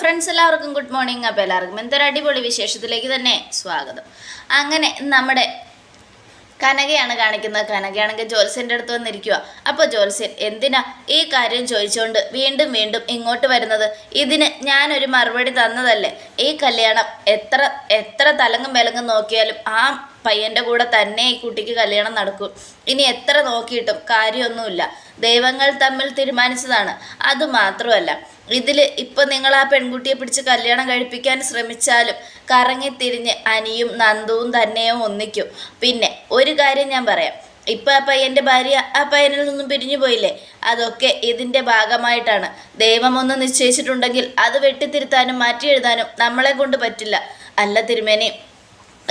Friends എല്ലാവർക്കും good morning അപ്പോൾ എല്ലാവർക്കും എന്തൊരു അടിപൊളി വിശേഷത്തിലേക്ക് തന്നെ സ്വാഗതം. അങ്ങനെ നമ്മുടെ കനകയാണ് കാണിക്കുന്നത്. കനകയാണെങ്കിൽ ജോത്സ്യന്റെ അടുത്ത് വന്നിരിക്കുക അപ്പോൾ ജോത്സ്യൻ എന്തിനാ ഈ കാര്യം ചോദിച്ചുകൊണ്ട് വീണ്ടും വീണ്ടും ഇങ്ങോട്ട് വരുന്നത്? ഇതിന് ഞാനൊരു മറുപടി തന്നതല്ലേ? ഈ കല്യാണം എത്ര എത്ര തലങ്ങും വിലങ്ങും നോക്കിയാലും ആ പയ്യന്റെ കൂടെ തന്നെ ഈ കുട്ടിക്ക് കല്യാണം നടക്കും. ഇനി എത്ര നോക്കിയിട്ടും കാര്യമൊന്നുമില്ല. ദൈവങ്ങൾ തമ്മിൽ തീരുമാനിച്ചതാണ്. അത് മാത്രമല്ല ഇതിൽ ഇപ്പം നിങ്ങൾ ആ പെൺകുട്ടിയെ പിടിച്ച് കല്യാണം കഴിപ്പിക്കാൻ ശ്രമിച്ചാലും കറങ്ങിത്തിരിഞ്ഞ് അനിയും നന്ദുവും തന്നെയോ ഒന്നിക്കും. പിന്നെ ഒരു കാര്യം ഞാൻ പറയാം. ഇപ്പം ആ പയ്യന്റെ ഭാര്യ ആ പയ്യനിൽ നിന്നും പിരിഞ്ഞു പോയില്ലേ? അതൊക്കെ ഇതിന്റെ ഭാഗമായിട്ടാണ്. ദൈവം ഒന്ന് നിശ്ചയിച്ചിട്ടുണ്ടെങ്കിൽ അത് വെട്ടിത്തിരുത്താനും മാറ്റി എഴുതാനും നമ്മളെ കൊണ്ട് പറ്റില്ല. അല്ല തിരുമേനി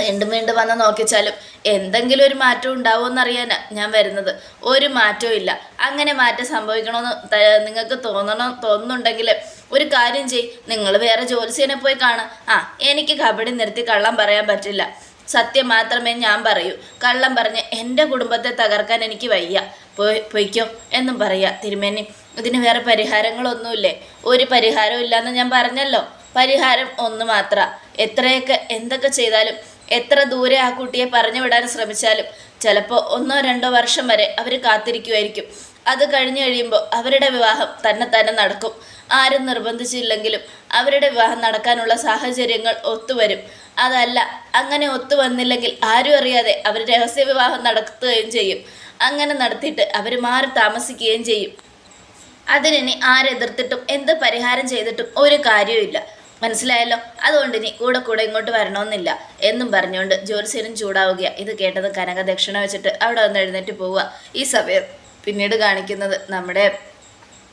വീണ്ടും വീണ്ടും വന്ന് നോക്കിച്ചാലും എന്തെങ്കിലും ഒരു മാറ്റം ഉണ്ടാവുമെന്നറിയാനാ ഞാൻ വരുന്നത്. ഒരു മാറ്റവും ഇല്ല. അങ്ങനെ മാറ്റം സംഭവിക്കണമെന്ന് നിങ്ങൾക്ക് തോന്നണം തോന്നുന്നുണ്ടെങ്കിൽ ഒരു കാര്യം ചെയ് നിങ്ങൾ വേറെ ജോലിസേനെ പോയി കാണുക ആ എനിക്ക് കബഡി നിർത്തി കള്ളം പറയാൻ പറ്റില്ല. സത്യം മാത്രമേ ഞാൻ പറയൂ. കള്ളം പറഞ്ഞ് എന്റെ കുടുംബത്തെ തകർക്കാൻ എനിക്ക് വയ്യ. പോയി പൊയ്ക്കോ എന്നും പറയാ. തിരുമേനി ഇതിന് വേറെ പരിഹാരങ്ങളൊന്നുമില്ലേ? ഒരു പരിഹാരവും ഇല്ലയെന്ന് ഞാൻ പറഞ്ഞല്ലോ. പരിഹാരം ഒന്ന് മാത്ര. എത്രയൊക്കെ എന്തൊക്കെ ചെയ്താലും എത്ര ദൂരെ ആ കുട്ടിയെ പറഞ്ഞു വിടാൻ ശ്രമിച്ചാലും ചിലപ്പോൾ ഒന്നോ രണ്ടോ വർഷം വരെ അവർ കാത്തിരിക്കുമായിരിക്കും അത് കഴിഞ്ഞു കഴിയുമ്പോൾ അവരുടെ വിവാഹം തന്നെ തന്നെ നടക്കും. ആരും നിർബന്ധിച്ചില്ലെങ്കിലും അവരുടെ വിവാഹം നടക്കാനുള്ള സാഹചര്യങ്ങൾ ഒത്തുവരും. അതല്ല അങ്ങനെ ഒത്തു വന്നില്ലെങ്കിൽ ആരും അറിയാതെ അവർ രഹസ്യ വിവാഹം നടത്തുകയും ചെയ്യും. അങ്ങനെ നടത്തിയിട്ട് അവർ മാറി താമസിക്കുകയും ചെയ്യും. അതിനി ആരെതിർത്തിട്ടും എന്ത് പരിഹാരം ചെയ്തിട്ടും ഒരു കാര്യവുമില്ല. മനസ്സിലായല്ലോ? അതുകൊണ്ട് ഇനി കൂടെ കൂടെ ഇങ്ങോട്ട് വരണമെന്നില്ല. എന്നും പറഞ്ഞുകൊണ്ട് ജ്യോത്സ്യനും ചൂടാവുകയാണ് ഇത് കേട്ടത് കനക ദക്ഷിണ വെച്ചിട്ട് അവിടെ വന്ന് എഴുന്നേറ്റ് പോവുക. ഈ സമയം പിന്നീട് കാണിക്കുന്നത് നമ്മുടെ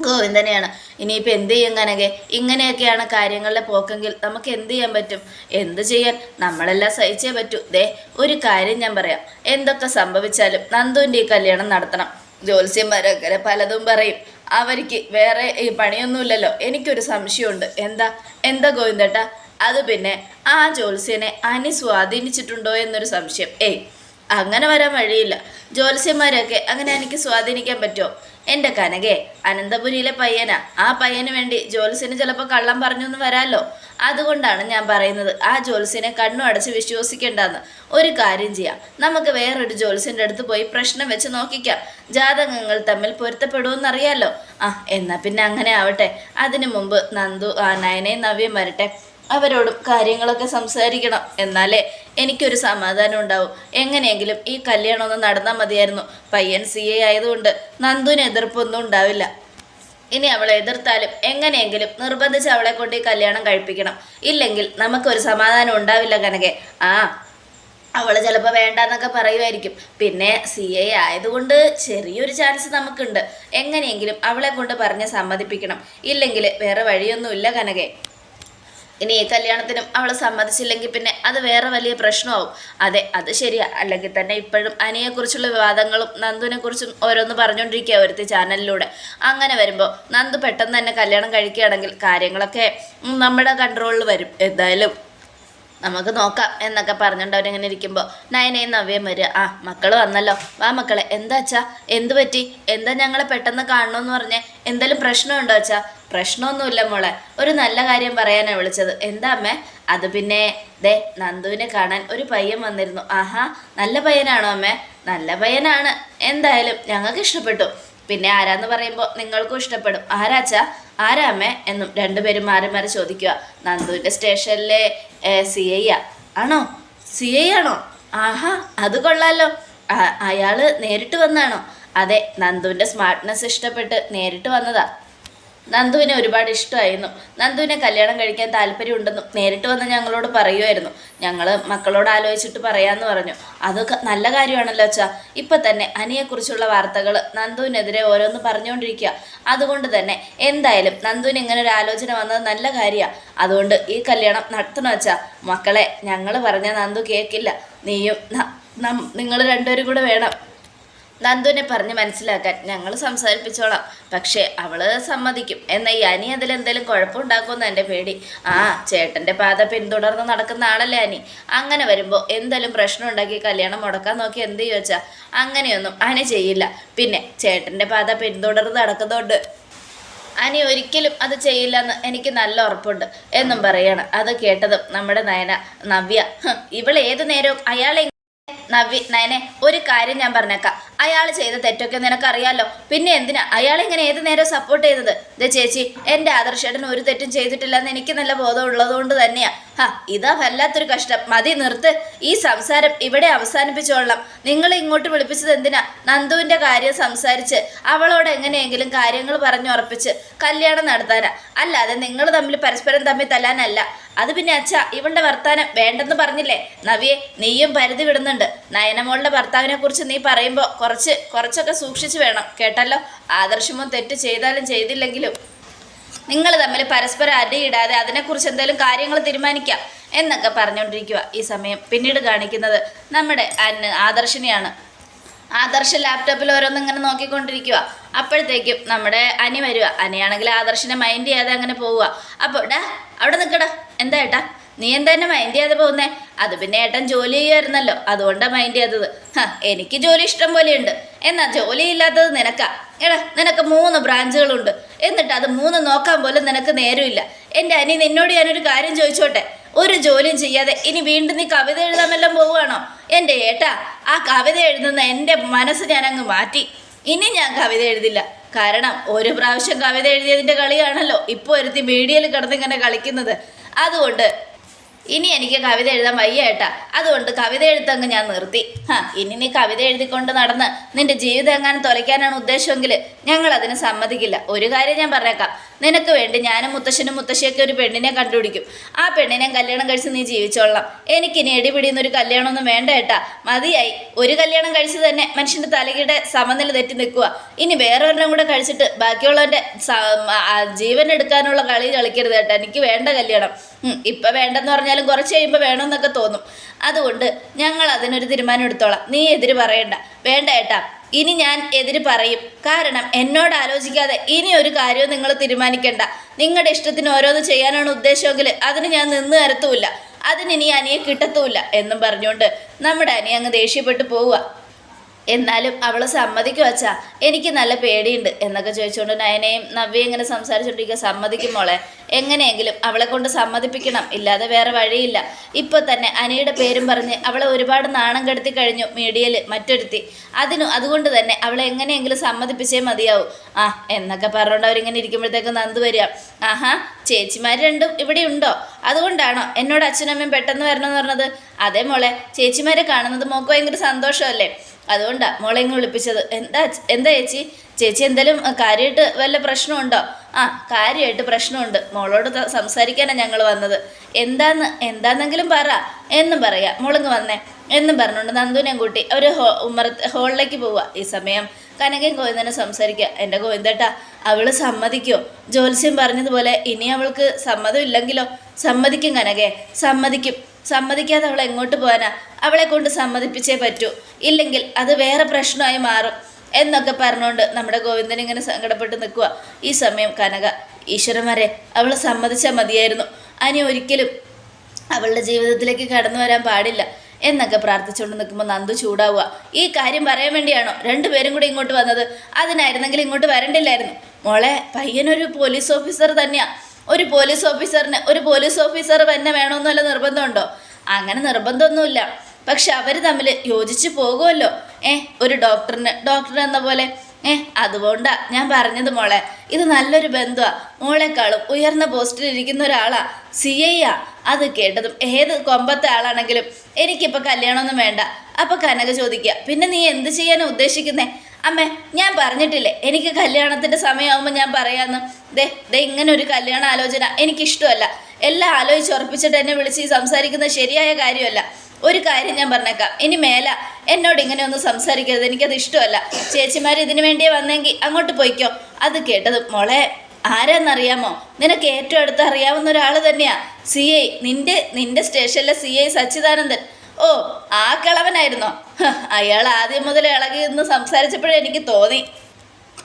ഗോവിന്ദനെയാണ്. ഇനിയിപ്പോൾ എന്ത് ചെയ്യും കനകെ? ഇങ്ങനെയൊക്കെയാണ് കാര്യങ്ങളുടെ പോക്കെങ്കിൽ നമുക്ക് എന്ത് ചെയ്യാൻ പറ്റും? എന്ത് ചെയ്യാൻ? നമ്മളെല്ലാം സഹിച്ചേ പറ്റൂ. ദേ ഒരു കാര്യം ഞാൻ പറയാം. എന്തൊക്കെ സംഭവിച്ചാലും നന്ദുവിന്റെ ഈ കല്യാണം നടത്തണം. ജ്യോത്സ്യന്മാരൊക്കെ പലതും പറയും. അവർക്ക് വേറെ ഈ പണിയൊന്നുമില്ലല്ലോ. എനിക്കൊരു സംശയമുണ്ട്. എന്താ? എന്താ ഗോവിന്ദേട്ടാ? അത് പിന്നെ ആ ജോത്സ്യനെ അനി സ്വാധീനിച്ചിട്ടുണ്ടോ എന്നൊരു സംശയം. ഏയ് അങ്ങനെ വരാൻ വഴിയില്ല. ജ്യോത്സ്യന്മാരെയൊക്കെ അങ്ങനെ എനിക്ക് സ്വാധീനിക്കാൻ പറ്റുമോ? എന്റെ കനകെ അനന്തപുരിയിലെ പയ്യനാ. ആ പയ്യന് വേണ്ടി ജ്യോത്സ്യന് ചിലപ്പോൾ കള്ളം പറഞ്ഞൊന്ന് വരാമല്ലോ അതുകൊണ്ടാണ് ഞാൻ പറയുന്നത് ആ ജ്യോത്സ്യനെ കണ്ണു അടച്ച് വിശ്വസിക്കേണ്ടെന്ന്. ഒരു കാര്യം ചെയ്യാം നമുക്ക് വേറൊരു ജ്യോത്സ്യന്റെ അടുത്ത് പോയി പ്രശ്നം വെച്ച് നോക്കിക്കാം. ജാതകങ്ങൾ തമ്മിൽ പൊരുത്തപ്പെടുമെന്നറിയാമല്ലോ ആ എന്നാൽ പിന്നെ അങ്ങനെ ആവട്ടെ. അതിനു മുമ്പ് നന്ദു നയനയും നവ്യം വരട്ടെ. അവരോടും കാര്യങ്ങളൊക്കെ സംസാരിക്കണം. എന്നാലേ എനിക്കൊരു സമാധാനം ഉണ്ടാവും. എങ്ങനെയെങ്കിലും ഈ കല്യാണം ഒന്ന് നടന്നാൽ മതിയായിരുന്നു. പയ്യൻ സി എ ആയതുകൊണ്ട് നന്ദുവിന് എതിർപ്പൊന്നും ഉണ്ടാവില്ല. ഇനി അവളെ എതിർത്താലും എങ്ങനെയെങ്കിലും നിർബന്ധിച്ച് അവളെ കൊണ്ട് ഈ കല്യാണം കഴിപ്പിക്കണം. ഇല്ലെങ്കിൽ നമുക്കൊരു സമാധാനം ഉണ്ടാവില്ല കനകെ. ആ അവൾ ചിലപ്പോൾ വേണ്ടെന്നൊക്കെ പറയുമായിരിക്കും. പിന്നെ സി എ ആയതുകൊണ്ട് ചെറിയൊരു ചാൻസ് നമുക്കുണ്ട്. എങ്ങനെയെങ്കിലും അവളെ കൊണ്ട് പറഞ്ഞ് സമ്മതിപ്പിക്കണം. ഇല്ലെങ്കിൽ വേറെ വഴിയൊന്നുമില്ല കനകെ. ഇനി കല്യാണത്തിനും അവൾ സമ്മതിച്ചില്ലെങ്കിൽ പിന്നെ അത് വേറെ വലിയ പ്രശ്നമാവും. അതെ അത് ശരിയാ. അല്ലെങ്കിൽ തന്നെ ഇപ്പോഴും അനിയെക്കുറിച്ചുള്ള വിവാദങ്ങളും നന്ദുവിനെക്കുറിച്ചും ഓരോന്ന് പറഞ്ഞുകൊണ്ടിരിക്കുക ഒരുത്തി ചാനലിലൂടെ. അങ്ങനെ വരുമ്പോൾ നന്ദു പെട്ടെന്ന് തന്നെ കല്യാണം കഴിക്കുകയാണെങ്കിൽ കാര്യങ്ങളൊക്കെ നമ്മുടെ കൺട്രോളിൽ വരും. എന്തായാലും നമുക്ക് നോക്കാം എന്നൊക്കെ പറഞ്ഞുകൊണ്ട് അവരിങ്ങനെ ഇരിക്കുമ്പോൾ നയനയും നവ്യം വരിക ആ മക്കൾ വന്നല്ലോ. വാ മക്കളെ എന്താ അച്ഛാ? എന്ത് പറ്റി? എന്താ ഞങ്ങളെ പെട്ടെന്ന് കാണണമെന്ന് പറഞ്ഞേ? എന്തെങ്കിലും പ്രശ്നമുണ്ടോ അച്ഛാ? പ്രശ്നമൊന്നുമില്ല മോളെ. ഒരു നല്ല കാര്യം പറയാനാണ് വിളിച്ചത്. എന്താ അമ്മേ? അത് പിന്നെ ദേ നന്ദുവിനെ കാണാൻ ഒരു പയ്യൻ വന്നിരുന്നു. ആഹാ നല്ല പയ്യനാണോ അമ്മേ? നല്ല പയ്യനാണ്. എന്തായാലും ഞങ്ങൾക്ക് ഇഷ്ടപ്പെട്ടു. പിന്നെ ആരാന്ന് പറയുമ്പോൾ നിങ്ങൾക്കും ഇഷ്ടപ്പെടും. ആരാച്ചാ ആരാമേ എന്നും രണ്ടുപേരും മാറി മാറി ചോദിക്കുക നന്ദുവിന്റെ സ്റ്റേഷനിലെ സി ഐ ആണോ? സി ഐ ആണോ? ആഹാ അത് കൊള്ളാലോ. അയാൾ നേരിട്ട് വന്നാണോ? അതെ നന്ദുവിന്റെ സ്മാർട്ട്നെസ് ഇഷ്ടപ്പെട്ട് നേരിട്ട് വന്നതാ. നന്ദുവിനെ ഒരുപാട് ഇഷ്ടമായിരുന്നു. നന്ദുവിനെ കല്യാണം കഴിക്കാൻ താല്പര്യമുണ്ടെന്നും നേരിട്ട് വന്ന് ഞങ്ങളോട് പറയുമായിരുന്നു. ഞങ്ങൾ മക്കളോട് ആലോചിച്ചിട്ട് പറയാമെന്ന് പറഞ്ഞു. അതൊക്കെ നല്ല കാര്യമാണല്ലോ അച്ഛാ. ഇപ്പം തന്നെ അനിയെക്കുറിച്ചുള്ള വാർത്തകൾ നന്ദുവിനെതിരെ ഓരോന്ന് പറഞ്ഞുകൊണ്ടിരിക്കുക അതുകൊണ്ട് തന്നെ എന്തായാലും നന്ദുവിന് ഇങ്ങനെ ഒരു ആലോചന വന്നത് നല്ല കാര്യമാണ് അതുകൊണ്ട് ഈ കല്യാണം നടത്തണം അച്ഛാ. മക്കളെ ഞങ്ങൾ പറഞ്ഞ നന്ദു കേൾക്കില്ല നീയും നിങ്ങൾ രണ്ടുപേരും കൂടെ വേണം. നന്ദുവിനെ പറഞ്ഞ് മനസ്സിലാക്കാൻ ഞങ്ങൾ സംസാരിപ്പിച്ചോളാം. പക്ഷേ അവൾ സമ്മതിക്കും. എന്നാൽ ഈ അനി അതിലെന്തെങ്കിലും കുഴപ്പമുണ്ടാക്കുമെന്ന് എന്റെ പേടി. ആ ചേട്ടന്റെ പാത പിന്തുടർന്ന് നടക്കുന്ന ആളല്ലേ അനി. അങ്ങനെ വരുമ്പോൾ എന്തെങ്കിലും പ്രശ്നം ഉണ്ടാക്കി കല്യാണം മുടക്കാൻ നോക്കി എന്ത് ചോദിച്ചാൽ അങ്ങനെയൊന്നും അനി ചെയ്യില്ല. പിന്നെ ചേട്ടന്റെ പാത പിന്തുടർന്ന് നടക്കുന്നതുകൊണ്ട് അനി ഒരിക്കലും അത് ചെയ്യില്ലെന്ന് എനിക്ക് നല്ല ഉറപ്പുണ്ട്. എന്നും പറയാണ്. അത് കേട്ടതും നമ്മുടെ നയന നവ്യ "ഹ്, ഇവൾ ഏതു നേരവും അയാളെ നവ്യ നയനെ ഒരു കാര്യം ഞാൻ പറഞ്ഞേക്കാം. അയാൾ ചെയ്ത തെറ്റൊക്കെ നിനക്കറിയാലോ. പിന്നെ എന്തിനാ? അയാൾ ഇങ്ങനെ ഏത് നേരം സപ്പോർട്ട് ചെയ്തത് ദേ ചേച്ചി എന്റെ ആദർശേട്ടൻ ഒരു തെറ്റും ചെയ്തിട്ടില്ലെന്ന് എനിക്ക് നല്ല ബോധം ഉള്ളതുകൊണ്ട് തന്നെയാ. ഹാ ഇതാ വല്ലാത്തൊരു കഷ്ടം. മതി നിർത്ത്. ഈ സംസാരം ഇവിടെ അവസാനിപ്പിച്ചോളാം. നിങ്ങൾ ഇങ്ങോട്ട് വിളിപ്പിച്ചത് എന്തിനാ? നന്ദുവിന്റെ കാര്യം സംസാരിച്ച് അവളോട് എങ്ങനെയെങ്കിലും കാര്യങ്ങൾ പറഞ്ഞുറപ്പിച്ച് കല്യാണം നടത്താനാ. അല്ലാതെ നിങ്ങൾ തമ്മിൽ പരസ്പരം തമ്മിൽ തല്ലാനല്ല. അത് പിന്നെ അച്ഛ ഇവളുടെ വർത്താനം വേണ്ടെന്ന് പറഞ്ഞില്ലേ? നവിയെ നീയും പരിധി വിടുന്നുണ്ട്. നയനമോളുടെ ഭർത്താവിനെ കുറിച്ച് നീ പറയുമ്പോൾ കുറച്ച് കുറച്ചൊക്കെ സൂക്ഷിച്ചു വേണം. കേട്ടല്ലോ? ആദർശമോ തെറ്റ് ചെയ്താലും ചെയ്തില്ലെങ്കിലും. നിങ്ങൾ തമ്മിൽ പരസ്പരം അടിയിടാതെ അതിനെക്കുറിച്ച് എന്തെങ്കിലും കാര്യങ്ങൾ തീരുമാനിക്കാം എന്നൊക്കെ പറഞ്ഞുകൊണ്ടിരിക്കുക ഈ സമയം പിന്നീട് കാണിക്കുന്നത് നമ്മുടെ അന്ന് ആദർശിനെയാണ്. ആദർശ ലാപ്ടോപ്പിൽ ഓരോന്ന് ഇങ്ങനെ നോക്കിക്കൊണ്ടിരിക്കുക അപ്പോഴത്തേക്കും നമ്മുടെ അനി വരിക അനിയാണെങ്കിൽ ആദർശിനെ മൈൻഡ് ചെയ്യാതെ അങ്ങനെ പോവുക അപ്പോൾ ഡാ അവിടെ നിൽക്കടാ. എന്താ ഏട്ടാ? നീ എന്താന്നെ മൈൻഡ് ചെയ്യാതെ പോകുന്നേ? അത് പിന്നെ ഏട്ടൻ ജോലി ചെയ്യുമായിരുന്നല്ലോ അതുകൊണ്ടാണ് മൈൻഡ് ചെയ്തത് ഹാ എനിക്ക് ജോലി ഇഷ്ടം പോലെയുണ്ട്. എന്നാ ജോലി ഇല്ലാത്തത് നിനക്കാ. എടാ നിനക്ക് മൂന്ന് ബ്രാഞ്ചുകളുണ്ട്. എന്നിട്ട് അത് മൂന്ന് നോക്കാൻ പോലും നിനക്ക് നേരമില്ല. എന്റെ അനി നിന്നോട് ഞാനൊരു കാര്യം ചോദിച്ചോട്ടെ? ഒരു ജോലിയും ചെയ്യാതെ ഇനി വീണ്ടും നീ കവിത എഴുതാമെല്ലാം പോവുകയാണോ? എന്റെ ഏട്ടാ ആ കവിത എഴുതുന്ന എന്റെ മനസ്സ് ഞാൻ അങ്ങ് മാറ്റി. ഇനി ഞാൻ കവിത എഴുതില്ല. കാരണം ഒരു പ്രാവശ്യം കവിത എഴുതിയതിന്റെ കളിയാണല്ലോ. ഇപ്പോൾ ഒരുത്തി മീഡിയയിൽ കിടന്നിങ്ങനെ കളിക്കുന്നത്. അതുകൊണ്ട് ഇനി എനിക്ക് കവിത എഴുതാൻ വയ്യേട്ടാ അതുകൊണ്ട് കവിത എഴുത്തങ്ങ് ഞാൻ നിർത്തി. ഹാ ഇനി നീ കവിത എഴുതിക്കൊണ്ട് നടന്ന് നിന്റെ ജീവിതം എങ്ങാനും തുലയ്ക്കാനാണ് ഉദ്ദേശമെങ്കിൽ ഞങ്ങൾ അതിന് സമ്മതിക്കില്ല. ഒരു കാര്യം ഞാൻ പറഞ്ഞേക്കാം. നിനക്ക് വേണ്ടി ഞാനും മുത്തശ്ശനും മുത്തശ്ശിയൊക്കെ ഒരു പെണ്ണിനെ കണ്ടുപിടിക്കും. ആ പെണ്ണിനെ കല്യാണം കഴിച്ച് നീ ജീവിച്ചോളാം. എനിക്കിനി എടിപിടിയുന്നൊരു കല്യാണമൊന്നും വേണ്ട ഏട്ടാ. മതിയായി. ഒരു കല്യാണം കഴിച്ച് തന്നെ മനുഷ്യന്റെ തലകിടെ സമനില തെറ്റി നിൽക്കുക. ഇനി വേറൊരെണ്ണം കൂടെ കഴിച്ചിട്ട് ബാക്കിയുള്ളവന്റെ ജീവൻ എടുക്കാനുള്ള കളി കളിക്കരുത് ഏട്ടാ. എനിക്ക് വേണ്ട കല്യാണം. ഇപ്പം വേണ്ടെന്ന് വേണ്ടെന്ന് പറഞ്ഞാലും കുറച്ച് കഴിയുമ്പോൾ വേണമെന്നൊക്കെ തോന്നും. അതുകൊണ്ട് ഞങ്ങൾ അതിനൊരു തീരുമാനം എടുത്തോളാം. നീ എതിര് പറയണ്ട. വേണ്ട ഏട്ടാ. ഇനി ഞാൻ എതിര് പറയും. കാരണം എന്നോട് ആലോചിക്കാതെ ഇനി ഒരു കാര്യവും നിങ്ങൾ തീരുമാനിക്കണ്ട. നിങ്ങളുടെ ഇഷ്ടത്തിന് ഓരോന്ന് ചെയ്യാനാണ് ഉദ്ദേശമെങ്കിൽ അതിന് ഞാൻ നിന്ന് തരത്തുമില്ല. അതിന് ഇനി അനിയെ കിട്ടത്തുമില്ല എന്നും പറഞ്ഞുകൊണ്ട് നമ്മുടെ അനിയങ്ങ് ദേഷ്യപ്പെട്ട് പോവുക. എന്നാലും അവൾ സമ്മതിക്കും അച്ഛാ. എനിക്ക് നല്ല പേടിയുണ്ട് എന്നൊക്കെ ചോദിച്ചുകൊണ്ട് നയനയും നവ്യയും ഇങ്ങനെ സംസാരിച്ചുകൊണ്ടിരിക്കുക സമ്മതിക്കും മോളെ. എങ്ങനെയെങ്കിലും അവളെ കൊണ്ട് സമ്മതിപ്പിക്കണം. ഇല്ലാതെ വേറെ വഴിയില്ല. ഇപ്പോൾ തന്നെ അനിയുടെ പേരും പറഞ്ഞ് അവളെ ഒരുപാട് നാണം കെടുത്തി കഴിഞ്ഞു മീഡിയയിൽ മറ്റൊരുത്തി. അതിനു അതുകൊണ്ട് തന്നെ അവളെ എങ്ങനെയെങ്കിലും സമ്മതിപ്പിച്ചേ മതിയാവും. ആ എന്നൊക്കെ പറഞ്ഞുകൊണ്ട് അവരിങ്ങനെ ഇരിക്കുമ്പോഴത്തേക്ക് നന്ദ് വരിക. ആഹാ ചേച്ചിമാർ രണ്ടും ഇവിടെ ഉണ്ടോ? അതുകൊണ്ടാണോ എന്നോട് അച്ഛനമ്മയും പെട്ടെന്ന് വരണമെന്ന് പറഞ്ഞത്? അതേ മോളെ ചേച്ചിമാരെ കാണുന്നത് മോക്ക് ഭയങ്കര സന്തോഷമല്ലേ? അതുകൊണ്ടാ മോളെ ഇങ്ങ് വിളിപ്പിച്ചത്. എന്താ എന്താ ചേച്ചി? ചേച്ചി എന്തായാലും കാര്യമായിട്ട് വല്ല പ്രശ്നമുണ്ടോ? ആ കാര്യമായിട്ട് പ്രശ്നമുണ്ട്. മോളോട് സംസാരിക്കാനാണ് ഞങ്ങൾ വന്നത്. എന്താന്ന് എന്താന്നെങ്കിലും പറ. എന്നും പറയാ. മോളിങ്ങ് വന്നേ. എന്നും പറഞ്ഞുകൊണ്ട് നന്ദുവിനെയും കൂട്ടി അവർ ഹോ ഉമ്മറ ഹോളിലേക്ക് പോവുക ഈ സമയം കനകയും ഗോവിന്ദനെ സംസാരിക്കുക എന്റെ ഗോവിന്ദേട്ടാ അവൾ സമ്മതിക്കോ? ജോത്സ്യം പറഞ്ഞതുപോലെ ഇനി അവൾക്ക് സമ്മതമില്ലെങ്കിലോ സമ്മതിക്കും കനകയെ സമ്മതിക്കും. സമ്മതിക്കാതെ അവൾ എങ്ങോട്ട് പോകാനാ? അവളെ കൊണ്ട് സമ്മതിപ്പിച്ചേ പറ്റൂ. ഇല്ലെങ്കിൽ അത് വേറെ പ്രശ്നമായി മാറും. എന്നൊക്കെ പറഞ്ഞുകൊണ്ട് നമ്മുടെ ഗോവിന്ദൻ ഇങ്ങനെ സങ്കടപ്പെട്ട് നിൽക്കുക ഈ സമയം കനക ഈശ്വരന്മാരെ അവൾ സമ്മതിച്ചാൽ മതിയായിരുന്നു. അനി ഒരിക്കലും അവളുടെ ജീവിതത്തിലേക്ക് കടന്നു വരാൻ പാടില്ല. എന്നൊക്കെ പ്രാർത്ഥിച്ചുകൊണ്ട് നിൽക്കുമ്പോൾ നന്ദു ചൂടാവുക ഈ കാര്യം പറയാൻ വേണ്ടിയാണോ രണ്ടുപേരും കൂടി ഇങ്ങോട്ട് വന്നത്? അതിനായിരുന്നെങ്കിൽ ഇങ്ങോട്ട് വരണ്ടില്ലായിരുന്നു. മോളെ പയ്യനൊരു പോലീസ് ഓഫീസർ തന്നെയാ. ഒരു പോലീസ് ഓഫീസറിന് ഒരു പോലീസ് ഓഫീസർ തന്നെ വേണമെന്നല്ല നിർബന്ധമുണ്ടോ? അങ്ങനെ നിർബന്ധമൊന്നുമില്ല. പക്ഷെ അവർ തമ്മിൽ യോജിച്ച് പോകുമല്ലോ. ഏ ഒരു ഡോക്ടറിന് ഡോക്ടർ എന്ന പോലെ. ഏ അതുകൊണ്ടാ ഞാൻ പറഞ്ഞത് മോളെ. ഇത് നല്ലൊരു ബന്ധുവാ. മോളെക്കാളും ഉയർന്ന പോസ്റ്റിൽ ഇരിക്കുന്ന ഒരാളാ. സി ഐ ആ അത് കേട്ടതും ഏത് കൊമ്പത്തെ ആളാണെങ്കിലും എനിക്കിപ്പോൾ കല്യാണമൊന്നും വേണ്ട. അപ്പോൾ കനക ചോദിക്കുക പിന്നെ നീ എന്ത് ചെയ്യാനാണ് ഉദ്ദേശിക്കുന്നേ? അമ്മേ ഞാൻ പറഞ്ഞിട്ടില്ലേ എനിക്ക് കല്യാണത്തിന്റെ സമയമാകുമ്പോൾ ഞാൻ പറയാമെന്ന് ദേ ദേ ഇങ്ങനെ ഒരു കല്യാണ ആലോചന എനിക്കിഷ്ടമല്ല. എല്ലാം ആലോചിച്ച് ഉറപ്പിച്ചിട്ട് എന്നെ വിളിച്ച് സംസാരിക്കുന്ന ശരിയായ കാര്യമല്ല. ഒരു കാര്യം ഞാൻ പറഞ്ഞേക്കാം. ഇനി മേല എന്നോട് ഇങ്ങനെ ഒന്നും സംസാരിക്കരുത്. എനിക്കത് ഇഷ്ടമല്ല. ചേച്ചിമാർ ഇതിനു വേണ്ടിയേ വന്നെങ്കിൽ അങ്ങോട്ട് പോയിക്കോ. അത് കേട്ടത് മോളെ ആരാന്നറിയാമോ? നിനക്ക് ഏറ്റവും അടുത്ത് അറിയാവുന്ന ഒരാൾ തന്നെയാ. സി ഐ നിന്റെ നിന്റെ സ്റ്റേഷനിലെ സി ഐ സച്ചിദാനന്ദൻ. ഓ ആ കിളവനായിരുന്നോ അയാൾ ആദ്യം മുതൽ ഇളകി നിന്ന് സംസാരിച്ചപ്പോഴേ എനിക്ക് തോന്നി.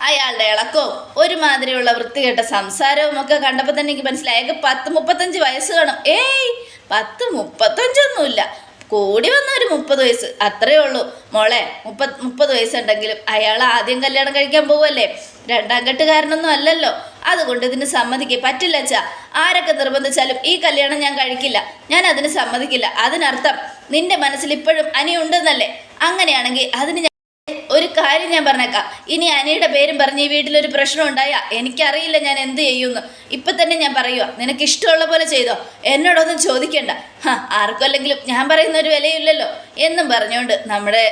അയാളുടെ ഇളക്കവും ഒരുമാതിരിയുള്ള വൃത്തികെട്ട സംസാരവും ഒക്കെ കണ്ടപ്പോൾ തന്നെ എനിക്ക് മനസ്സിലായി. അയാൾക്ക് പത്ത് മുപ്പത്തഞ്ച് വയസ്സ് കാണും. ഏയ് പത്ത് മുപ്പത്തഞ്ചൊന്നുമില്ല. കൂടി വന്ന ഒരു മുപ്പത് വയസ്സ്. അത്രയേ ഉള്ളൂ. മോളെ മുപ്പത് മുപ്പത് വയസ്സുണ്ടെങ്കിലും അയാൾ ആദ്യം കല്യാണം കഴിക്കാൻ പോവല്ലേ രണ്ടാം കെട്ടുകാരനൊന്നും അല്ലല്ലോ. അതുകൊണ്ട് ഇതിന് സമ്മതിക്കേ പറ്റില്ല അച്ഛാ. ആരൊക്കെ നിർബന്ധിച്ചാലും ഈ കല്യാണം ഞാൻ കഴിക്കില്ല. ഞാൻ അതിന് സമ്മതിക്കില്ല. അതിനർത്ഥം നിന്റെ മനസ്സിൽ ഇപ്പോഴും അനിയുണ്ടെന്നല്ലേ? അങ്ങനെയാണെങ്കിൽ അതിന് കാര്യം ഞാൻ പറഞ്ഞേക്കാം. ഇനി അനിയുടെ പേരും പറഞ്ഞ് ഈ വീട്ടിലൊരു പ്രശ്നം ഉണ്ടായാ എനിക്കറിയില്ല ഞാൻ എന്ത് ചെയ്യുമെന്ന് ഇപ്പൊ തന്നെ ഞാൻ പറയുക നിനക്ക് ഇഷ്ടമുള്ള പോലെ ചെയ്തോ. എന്നോടൊന്നും ചോദിക്കണ്ട. ആർക്കല്ലെങ്കിലും ഞാൻ പറയുന്ന ഒരു വിലയില്ലല്ലോ. എന്നും പറഞ്ഞുകൊണ്ട് നമ്മുടെ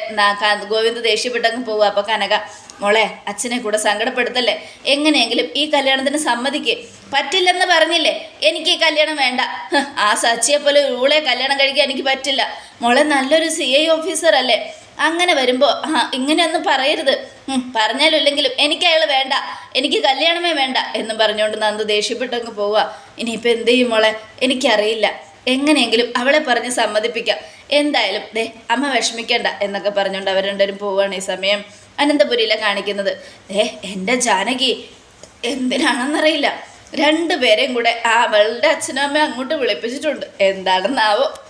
ഗോവിന്ദ് ദേഷ്യപ്പെട്ടങ്ങ് പോവുക അപ്പൊ കനക മോളെ അച്ഛനെ കൂടെ സങ്കടപ്പെടുത്തല്ലേ? എങ്ങനെയെങ്കിലും ഈ കല്യാണത്തിന് സമ്മതിക്കേ. പറ്റില്ലെന്ന് പറഞ്ഞില്ലേ? എനിക്ക് ഈ കല്യാണം വേണ്ട. ആ സച്ചിയെ പോലെ ഊളെ കല്യാണം കഴിക്കാൻ എനിക്ക് പറ്റില്ല. മോളെ നല്ലൊരു സി ഐ ഓഫീസർ അല്ലേ അങ്ങനെ വരുമ്പോൾ ഇങ്ങനെയൊന്നും പറയരുത്. പറഞ്ഞാലും ഇല്ലെങ്കിലും എനിക്ക് അയാൾ വേണ്ട. എനിക്ക് കല്യാണമേ വേണ്ട എന്നും പറഞ്ഞുകൊണ്ട് നന്ദു ദേഷ്യപ്പെട്ടങ്ങ് പോവുക. ഇനിയിപ്പോൾ എന്ത് ചെയ്യും മോളെ? എനിക്കറിയില്ല. എങ്ങനെയെങ്കിലും അവളെ പറഞ്ഞ് സമ്മതിപ്പിക്കാം. എന്തായാലും ദേ അമ്മ വിഷമിക്കണ്ട എന്നൊക്കെ പറഞ്ഞുകൊണ്ട് അവർ രണ്ടുപേരും പോവുകയാണ് ഈ സമയം. അനന്തപുരിയിലെ കാണിക്കുന്നത്. ദേ എന്റെ ജാനകി എന്തിനാണെന്നറിയില്ല. രണ്ടുപേരെയും കൂടെ അവളുടെ അച്ഛനും അമ്മയും അങ്ങോട്ട് വിളിപ്പിച്ചിട്ടുണ്ട്. എന്താണെന്നാവോ?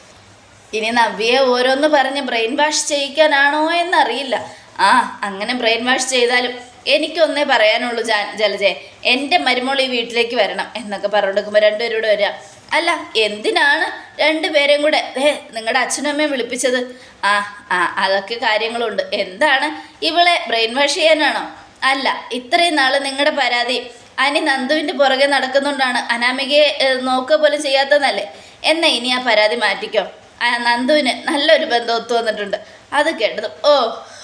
ഇനി നവ്യയെ ഓരോന്ന് പറഞ്ഞ് ബ്രെയിൻ വാഷ് ചെയ്യിക്കാനാണോ എന്നറിയില്ല. ആ അങ്ങനെ ബ്രെയിൻ വാഷ് ചെയ്താലും എനിക്കൊന്നേ പറയാനുള്ളൂ ജാ ജലജയെ എന്റെ മരുമോൾ ഈ വീട്ടിലേക്ക് വരണം എന്നൊക്കെ പറഞ്ഞെടുക്കുമ്പോൾ രണ്ടുപേരോട് വരിക. അല്ല എന്തിനാണ് രണ്ടുപേരെയും കൂടെ? ഏ നിങ്ങളുടെ അച്ഛനും അമ്മയും വിളിപ്പിച്ചത്. ആ ആ അതൊക്കെ കാര്യങ്ങളുണ്ട്. എന്താണ് ഇവളെ ബ്രെയിൻ വാഷ് ചെയ്യാനാണോ? അല്ല ഇത്രയും നാൾ നിങ്ങളുടെ പരാതി. അനി നന്ദുവിന്റെ പുറകെ നടക്കുന്നുകൊണ്ടാണ് അനാമികയെ നോക്കുക പോലും ചെയ്യാത്തതല്ലേ? എന്നാൽ ഇനി ആ പരാതി മാറ്റിക്കോ. നന്ദുവിന് നല്ലൊരു ബന്ധം ഒത്തു വന്നിട്ടുണ്ട്. അത് കേട്ടതും ഓ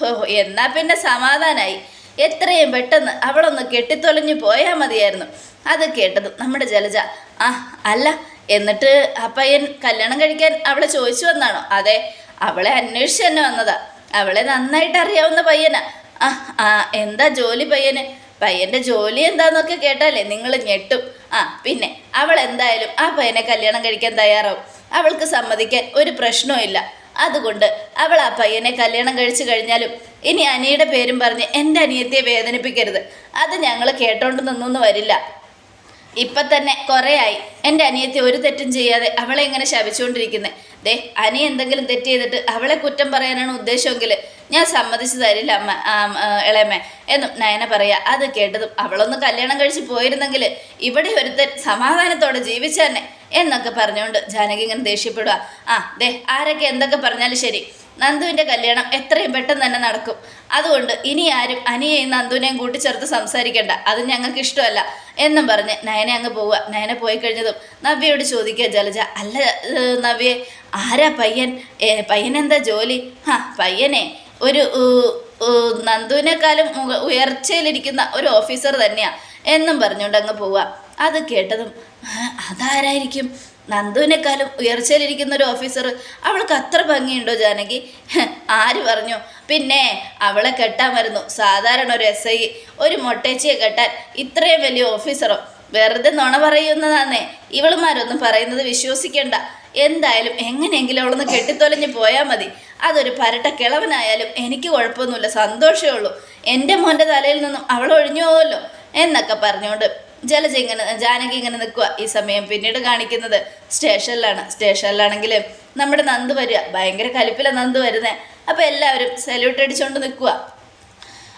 ഓ എന്നാ പിന്നെ സമാധാനമായി എത്രയും പെട്ടെന്ന് അവളൊന്ന് കെട്ടിത്തൊലഞ്ഞു പോയാൽ മതിയായിരുന്നു. അത് കേട്ടത് നമ്മുടെ ജലജ ആ അല്ല എന്നിട്ട് ആ പയ്യൻ കല്യാണം കഴിക്കാൻ അവളെ ചോദിച്ചു വന്നാണോ? അതെ അവളെ അന്വേഷിച്ച് തന്നെ വന്നതാ. അവളെ നന്നായിട്ട് അറിയാവുന്ന പയ്യനാ. ആ ആ എന്താ ജോലി പയ്യന്? പയ്യന്റെ ജോലി എന്താന്നൊക്കെ കേട്ടാലേ നിങ്ങൾ ഞെട്ടും. ആ പിന്നെ അവൾ എന്തായാലും ആ പയ്യനെ കല്യാണം കഴിക്കാൻ തയ്യാറാവും. അവൾക്ക് സമ്മതിക്കാൻ ഒരു പ്രശ്നവും അതുകൊണ്ട് അവൾ ആ പയ്യനെ കല്യാണം കഴിച്ചു കഴിഞ്ഞാലും ഇനി അനിയുടെ പേരും പറഞ്ഞ് എന്റെ അനിയത്തിയെ വേദനിപ്പിക്കരുത്. അത് ഞങ്ങൾ കേട്ടോണ്ട് നിന്നൊന്നും വരില്ല. ഇപ്പം തന്നെ കുറേയായി. എന്റെ അനിയത്തി ഒരു തെറ്റും ചെയ്യാതെ അവളെ ഇങ്ങനെ ശപിച്ചുകൊണ്ടിരിക്കുന്നത് ദേ അനി എന്തെങ്കിലും തെറ്റ് ചെയ്തിട്ട് അവളെ കുറ്റം പറയാനാണ് ഉദ്ദേശമെങ്കിൽ ഞാൻ സമ്മതിച്ചു തരില്ല അമ്മ ഇളയമ്മ. എന്നും നയന പറയാ അത് കേട്ടതും അവളൊന്ന് കല്യാണം കഴിച്ച് പോയിരുന്നെങ്കിൽ ഇവിടെ ഒരുത്തൻ സമാധാനത്തോടെ ജീവിച്ചു തന്നെ എന്നൊക്കെ പറഞ്ഞുകൊണ്ട് ജാനകി ഇങ്ങനെ ദേഷ്യപ്പെടുക ആ ദേ ആരൊക്കെ എന്തൊക്കെ പറഞ്ഞാലും ശരി. നന്ദുവിന്റെ കല്യാണം എത്രയും പെട്ടെന്ന് തന്നെ നടക്കും. അതുകൊണ്ട് ഇനി ആരും അനിയെയും നന്ദുവിനെയും കൂട്ടിച്ചേർത്ത് സംസാരിക്കണ്ട. അത് ഞങ്ങൾക്ക് ഇഷ്ടമല്ല എന്നും പറഞ്ഞ് നയനെ അങ്ങ് പോവുക. നയനെ പോയി കഴിഞ്ഞതും നവ്യയോട് ചോദിക്കുക ജലജ അല്ല നവ്യെ ആരാ പയ്യൻ? പയ്യനെന്താ ജോലി? ആ പയ്യനെ. ഒരു നന്ദുവിനേക്കാളും ഉയർച്ചയിലിരിക്കുന്ന ഒരു ഓഫീസർ തന്നെയാ എന്നും പറഞ്ഞുകൊണ്ട് അങ്ങ് പോവുക. അത് കേട്ടതും "ആ, അതാരായിരിക്കും? നന്ദുവിനേക്കാളും ഉയർച്ചയിലിരിക്കുന്ന ഒരു ഓഫീസർ അവൾക്ക് അത്ര ഭംഗിയുണ്ടോ ജാനകി? ആര് പറഞ്ഞു? പിന്നെ അവളെ കെട്ടാൻ വരുന്നു. സാധാരണ ഒരു എസ് ഐ ഒരു മൊട്ടേച്ചിയെ കെട്ടാൻ ഇത്രയും വലിയ ഓഫീസറോ വെറുതെ നുണ പറയുന്നതാന്നേ. ഇവളുമാരൊന്നും പറയുന്നത് വിശ്വസിക്കേണ്ട. എന്തായാലും എങ്ങനെയെങ്കിലും അവളൊന്ന് കെട്ടിത്തൊലഞ്ഞ് പോയാൽ മതി. അതൊരു പരട്ട കിളവനായാലും എനിക്ക് കുഴപ്പമൊന്നുമില്ല സന്തോഷമേ ഉള്ളൂ. എന്റെ മോന്റെ തലയിൽ നിന്നും അവൾ ഒഴിഞ്ഞു പോവല്ലോ എന്നൊക്കെ പറഞ്ഞുകൊണ്ട് ജലജ ഇങ്ങനെ ജാനകി ഇങ്ങനെ നിൽക്കുക ഈ സമയം. പിന്നീട് കാണിക്കുന്നത് സ്റ്റേഷനിലാണ്. സ്റ്റേഷനിലാണെങ്കിൽ നമ്മുടെ നന്ദ് വരിക. ഭയങ്കര കലിപ്പില നന്ദ് വരുന്നത് അപ്പോൾ എല്ലാവരും സല്യൂട്ട് അടിച്ചുകൊണ്ട് നിൽക്കുക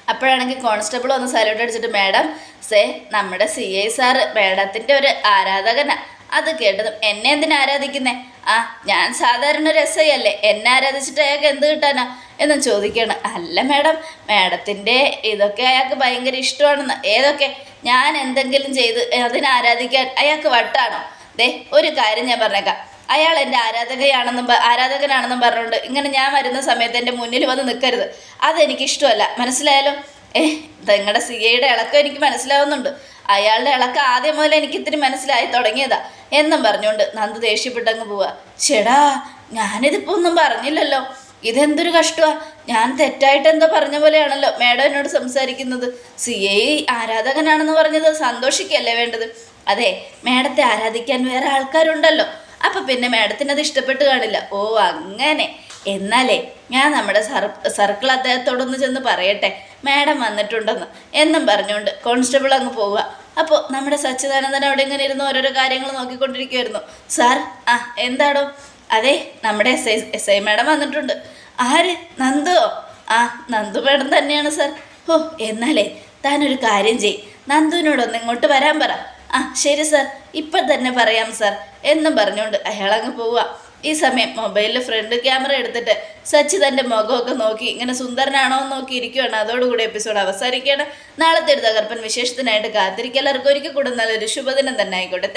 അപ്പോഴാണെങ്കിൽ കോൺസ്റ്റബിൾ ഒന്ന് സല്യൂട്ട് അടിച്ചിട്ട് മാഡം സേ നമ്മുടെ സി ഐ സാറ് മാഡത്തിന്റെ ഒരു ആരാധകനാണ് അത് കേട്ടതും എന്നെ എന്തിനാ ആരാധിക്കുന്നേ? ആ ഞാൻ സാധാരണ ഒരു എസ് ഐ അല്ലേ എന്നെ ആരാധിച്ചിട്ട് അയാൾക്ക് എന്ത് കിട്ടാനാ? എന്നും ചോദിക്കണം. അല്ല മാഡം മാഡത്തിന്റെ ഇതൊക്കെ അയാൾക്ക് ഭയങ്കര ഇഷ്ടമാണെന്ന്. ഏതൊക്കെ? ഞാൻ എന്തെങ്കിലും ചെയ്ത് അതിനെ ആരാധിക്കാൻ അയാൾക്ക് വട്ടാണോ? ദേ ഒരു കാര്യം ഞാൻ പറഞ്ഞേക്കാം. അയാൾ എന്റെ ആരാധകയാണെന്നും ആരാധകനാണെന്നും പറഞ്ഞുകൊണ്ട് ഇങ്ങനെ ഞാൻ വരുന്ന സമയത്ത് എന്റെ മുന്നിൽ വന്ന് നിൽക്കരുത് അതെനിക്കിഷ്ടമല്ല മനസ്സിലായാലോ? ഏ നിങ്ങളുടെ സി ഐയുടെ ഇളക്കം എനിക്ക് മനസ്സിലാവുന്നുണ്ട്. അയാളുടെ ഇളക്കം ആദ്യം മുതൽ എനിക്ക് ഇത്തിരി മനസ്സിലായി തുടങ്ങിയതാ. എന്നും പറഞ്ഞുകൊണ്ട് നന്ദു ദേഷ്യപ്പെട്ടങ്ങ് പോവാ. ചേടാ ഞാനിതിപ്പോൾ ഒന്നും പറഞ്ഞില്ലല്ലോ. ഇതെന്തൊരു കഷ്ടമാ ഞാൻ തെറ്റായിട്ട് എന്തോ പറഞ്ഞ പോലെയാണല്ലോ മേഡം എന്നോട് സംസാരിക്കുന്നത്. സി ഐ ആരാധകനാണെന്ന് പറഞ്ഞത് സന്തോഷിക്കല്ലേ വേണ്ടത്? അതെ മേഡത്തെ ആരാധിക്കാൻ വേറെ ആൾക്കാരുണ്ടല്ലോ. അപ്പൊ പിന്നെ മേഡത്തിന് അത് ഇഷ്ടപ്പെട്ട് കാണില്ല. ഓ അങ്ങനെ. എന്നാലേ ഞാൻ നമ്മുടെ സർ സർക്കിൾ അദ്ദേഹത്തോടൊന്ന് ചെന്ന് പറയട്ടെ. മേഡം വന്നിട്ടുണ്ടെന്ന്. എന്നും പറഞ്ഞുകൊണ്ട് കോൺസ്റ്റബിൾ അങ്ങ് പോവുക അപ്പോൾ നമ്മുടെ സച്ചിദാനന്ദൻ അവിടെ ഇങ്ങനെ ഇരുന്ന്? ഓരോരോ കാര്യങ്ങൾ നോക്കിക്കൊണ്ടിരിക്കുമായിരുന്നു സാർ ആ എന്താടോ? അതെ നമ്മുടെ S I S I madam വന്നിട്ടുണ്ട്. ആര്? നന്ദുവോ? ആ നന്ദു മാഡം തന്നെയാണ് സാർ. ഓ എന്നാലേ താനൊരു കാര്യം ചെയ്. നന്ദുവിനോടൊന്ന് ഇങ്ങോട്ട് വരാൻ പറ. ആ ശരി സാർ. ഇപ്പം തന്നെ പറയാം സാർ. എന്നും പറഞ്ഞുകൊണ്ട് അയാളങ്ങ് പോവുക ഈ സമയം മൊബൈലിൽ ഫ്രണ്ട് ക്യാമറ എടുത്തിട്ട് സച്ചി തന്റെ മുഖമൊക്കെ നോക്കി ഇങ്ങനെ സുന്ദരനാണോ എന്ന് നോക്കി ഇരിക്കുകയാണ് അതോടുകൂടി എപ്പിസോഡ് അവസാനിക്കുകയാണ്. നാളത്തെ ഒരു തകർപ്പൻ വിശേഷത്തിനായിട്ട് കാത്തിരിക്കുക. എല്ലാവർക്കും ഒരിക്കൽ കൂടെ നല്ലൊരു ശുഭദിനം തന്നെ ആയിക്കോട്ടെ.